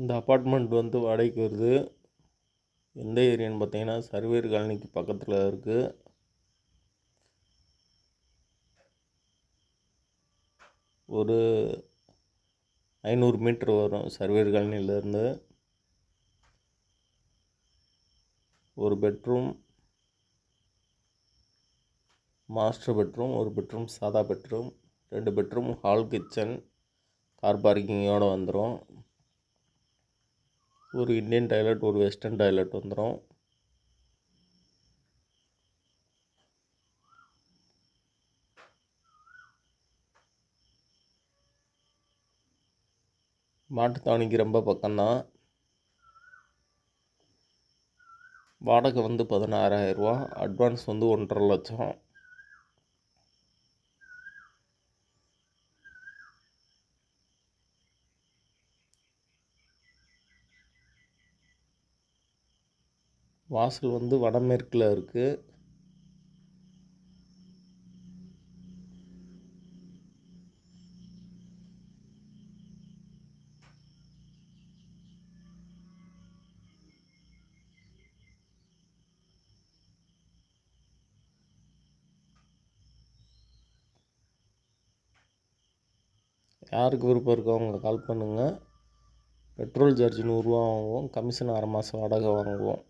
இந்த அப்பார்ட்மெண்ட் வந்து வாடகைக்கு வருது. எந்த ஏரியான்னு பார்த்தீங்கன்னா சர்வேர் காலனிக்கு பக்கத்தில் இருக்குது ஒரு ஐநூறு மீட்ரு வரும் சர்வேர் காலனிலேருந்து ஒரு பெட்ரூம் மாஸ்டர் பெட்ரூம் ஒரு பெட்ரூம் சாதா பெட்ரூம் ரெண்டு பெட்ரூம் ஹால் கிச்சன் கார் பார்க்கிங்கோடு வந்துடும் ஒரு இந்தியன் டாய்லெட் ஒரு வெஸ்டர்ன் டாய்லெட் வந்துடும் மாட்டுத்தாவணிக்கு ரொம்ப பக்கம்தான். வாடகை வந்து பதினாறாயிரரூவா அட்வான்ஸ் வந்து ஒன்றரை லட்சம். வாசல் வந்து வடமேற்கில் இருக்குது யாருக்கு விருப்பம் இருக்கோ அவங்க கால் பண்ணுங்கள் பெட்ரோல் சார்ஜ் நூறுரூவா வாங்குவோம். கமிஷன் அரை மாதம் வாடகை வாங்குவோம்.